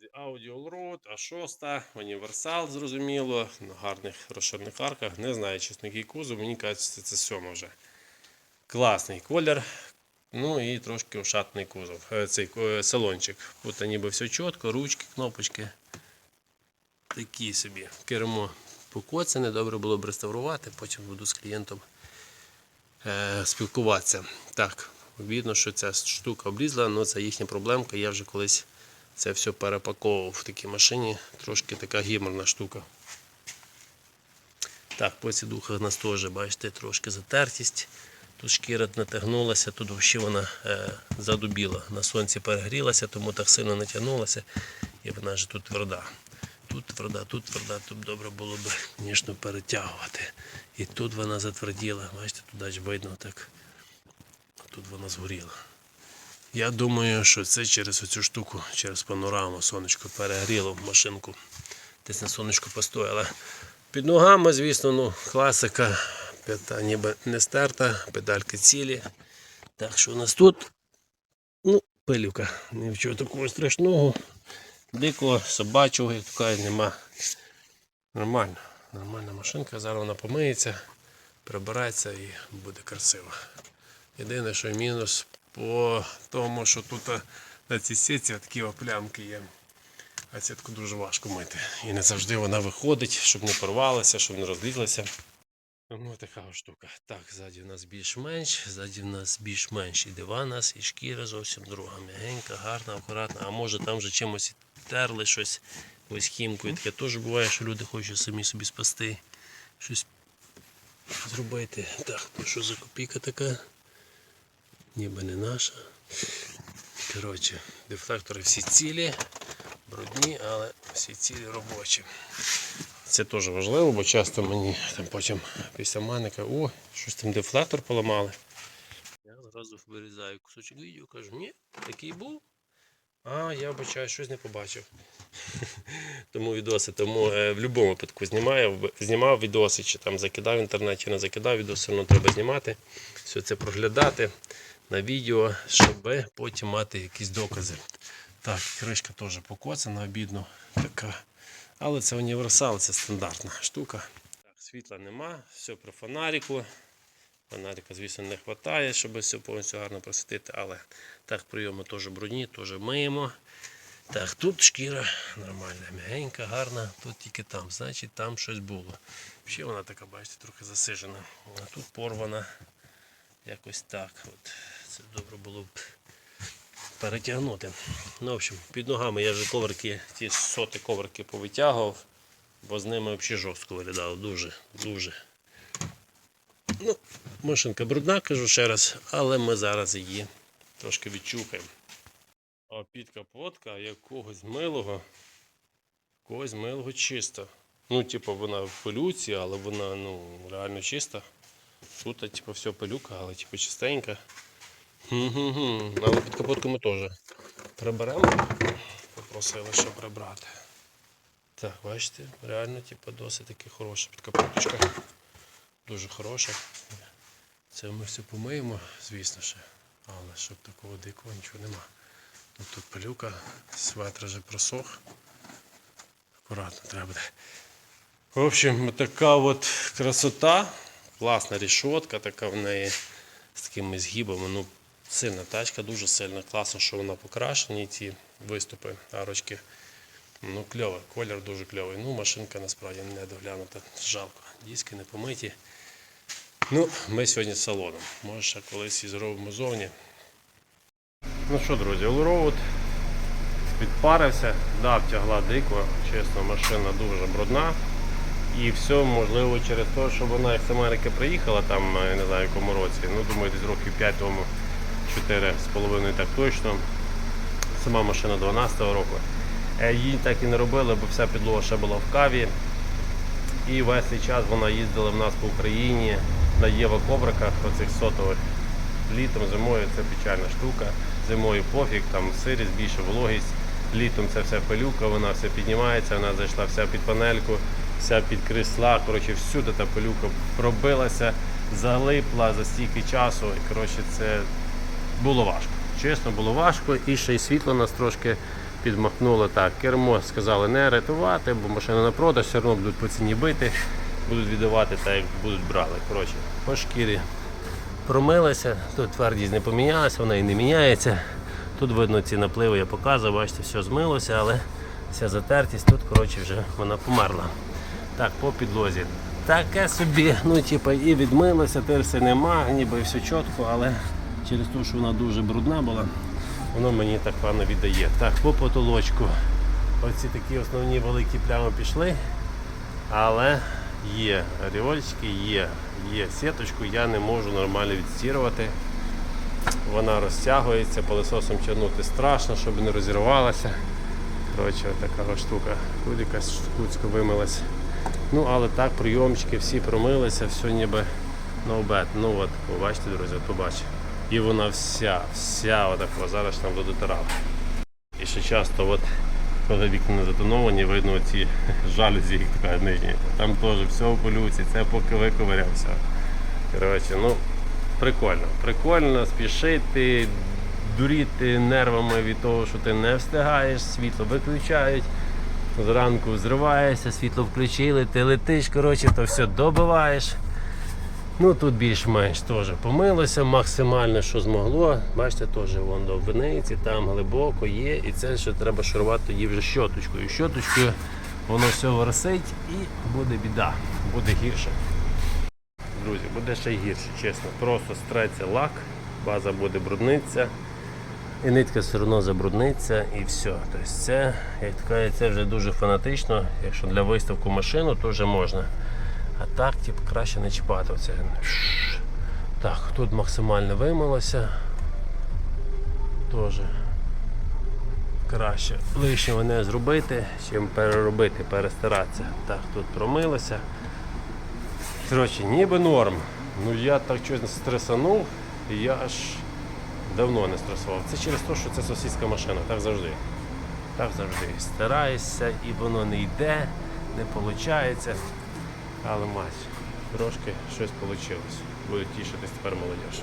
друзі, Audi Allroad, А6, універсал, зрозуміло, на гарних розширених арках. Не знаю, чесно, який кузов, мені кажеться, це сьома вже. Класний колір. Ну і трошки ошатний кузов. Е, Цей е, салончик. Тут ніби все чітко, ручки, кнопочки. Такі собі. Кермо покоцане, добре було б реставрувати, потім буду з клієнтом е, спілкуватися. Так, видно, що ця штука облізла, але це їхня проблемка. Я вже колись це все перепаковував в такій машині. Трошки така гіморна штука. Так, по сідухах у нас теж, бачите, трошки затертість. Тут шкіра натягнулася, тут взагалі вона е, задубіла. На сонці перегрілася, тому так сильно натягнулася. І вона вже тут тверда. Тут тверда, тут тверда, тут добре було б, звісно, перетягувати. І тут вона затверділа. Бачите, туди ж видно так. Тут вона згоріла. Я думаю, що це через оцю штуку, через панораму сонечко перегріло машинку. Десь на сонечку постояла. Під ногами, звісно, ну, класика. П'ята ніби не стерта, педальки цілі. Так що у нас тут ну, пилюка. Нічого такого страшного. Дикого, собачого, як то кажуть, нема. Нормально. Нормальна машинка. Зараз вона помиється, прибирається і буде красиво. Єдине, що мінус по тому, що тут е, на цій сітці такі оплямки є. А сітку дуже важко мити. І не завжди вона виходить, щоб не порвалася, щоб не розлізлася. Тому така штука. Так, ззаді в нас більш-менш, ззаді в нас більш-менш і дива нас, і шкіра зовсім друга. М'ягенька, гарна, акуратна. А може там вже чимось терли щось, ось хімкою. Таке теж буває, що люди хочуть самі собі спасти, щось зробити. Так, ну що за копійка така? Ніби не наша. Коротше, дефлектори всі цілі, брудні, але всі цілі робочі. Це теж важливо, бо часто мені там потім після маника, о, щось там дефлектор поламали. Я зразу вирізаю кусочок відео, кажу, ні, такий був. А, я вибачаю, щось не побачив. Тому відоси, тому е, в будь-якому випадку знімаю, знімав відоси, чи там закидав в інтернеті, не закидав відоси, одно треба знімати, все це проглядати на відео, щоб потім мати якісь докази. Так, кришка теж покоцана, обідно така. Але це універсал, це стандартна штука. Так, світла нема, все при фонаріку. Фонарика, звісно, не вистачає, щоб все повністю гарно просвітити, але так, прийоми теж брудні, теж миємо. Так, тут шкіра нормальна, м'ягенька, гарна, тут тільки там, значить там щось було. Ще вона така, бачите, трохи засижена. А тут порвана якось так. От. Це добре було б перетягнути. Ну, в общем, під ногами я вже коврики, ті соти коврики повитягував, бо з ними взагалі жорстко виглядало. Дуже, дуже. Ну, машинка брудна, кажу ще раз, але ми зараз її трошки відчухаємо. А під капотка якогось милого, когось милого чиста. Ну, типу, вона в пилюці, але вона ну, реально чиста. Тут, типу, все пилюка, але типу чистенька. Але під капотку ми теж приберемо. Попросили, щоб прибрати. Так, бачите, реально типу, досить таки хороша підкапоточка. Дуже хороша. Це ми все помиємо, звісно ще. Але щоб такого дикого нічого нема. Ну, тут пилюка, светр вже просох. Акуратно треба буде. В общем, така от красота. Класна рішотка, така в неї з такими згибами. Ну, сильна тачка, дуже сильна. Класно, що вона покрашені, ці виступи, арочки. Ну, кльовий, колір дуже кльовий. Ну, машинка насправді не доглянута. Жалко. Диски не помиті. Ну, ми сьогодні з салоном. Може, ще колись і зробимо зовні. Ну що, друзі, Allroad підпарився, да, втягла дико, чесно, машина дуже брудна. І все можливо через те, що вона як з Америки приїхала, там, я не знаю, в якому році, ну думаю, десь років 5 тому, 4 з половиною так точно. Сама машина 12-го року. Е, Її так і не робили, бо вся підлога ще була в каві. І весь цей час вона їздила в нас по Україні на Єва ковриках, оцих сотових. Літом, зимою це печальна штука. Зимою пофіг, там сирість, більше вологість. Літом це все пилюка, вона все піднімається, вона зайшла вся під панельку, вся під крісла. Коротше, всюди та пилюка пробилася, залипла за стільки часу. І коротше, це було важко. Чесно, було важко. І ще й світло нас трошки підмахнуло так. Кермо сказали не рятувати, бо машина на продаж, все одно будуть по ціні бити, будуть віддавати так, як будуть брали. Коротше, по шкірі промилася, тут твердість не помінялася, вона і не міняється. Тут видно ці напливи, я показував, бачите, все змилося, але вся затертість тут коротше, вже вона померла. Так, по підлозі. Таке собі, ну типу, і відмилося, тирси нема, ніби все чітко, але через те, що вона дуже брудна була, воно мені так певно віддає. Так, по потолочку. Оці такі основні великі плями пішли, але є оріольчики, є, є сіточку, я не можу нормально відстірувати. Вона розтягується, пилососом тягнути страшно, щоб не розірвалася. Коротше, така штука. Тут якась штуцька вимилась. Ну, але так, прийомчики всі промилися, все ніби no. Ну от, побачите, друзі, от побачите. І вона вся, вся отака, зараз там додотирала. І ще часто, от, коли вікна не затоновані, видно ці жалюзі, їх така нижні. Там теж все в полюці, це поки виковирявся. Коротше, ну, прикольно. Прикольно спішити, дуріти нервами від того, що ти не встигаєш, світло виключають. Зранку зриваєшся, світло включили, ти летиш, коротше, то все добиваєш. Ну тут більш-менш теж помилося максимально, що змогло. Бачите, теж вон до виниці, там глибоко є. І це ще треба шарувати тоді вже щоточкою. Щоточкою воно все виросить і буде біда, буде гірше. Друзі, буде ще гірше, чесно. Просто стреться лак, база буде бруднитися. І нитка все одно забрудниться і все. Тобто це, як це вже дуже фанатично. Якщо для виставку машину, то вже можна. А так, типу, краще не чіпати. Оце. Так, тут максимально вимилося. Теж краще лишнього не зробити, чим переробити, перестаратися. Так, тут промилося. Коротше, ніби норм. Ну я так щось стресанув, я аж давно не стресував. Це через те, що це сусідська машина, так завжди. Так завжди. Стараєшся і воно не йде, не виходить. Але мать, трошки щось вийшло. Буде тішитись тепер молодіж.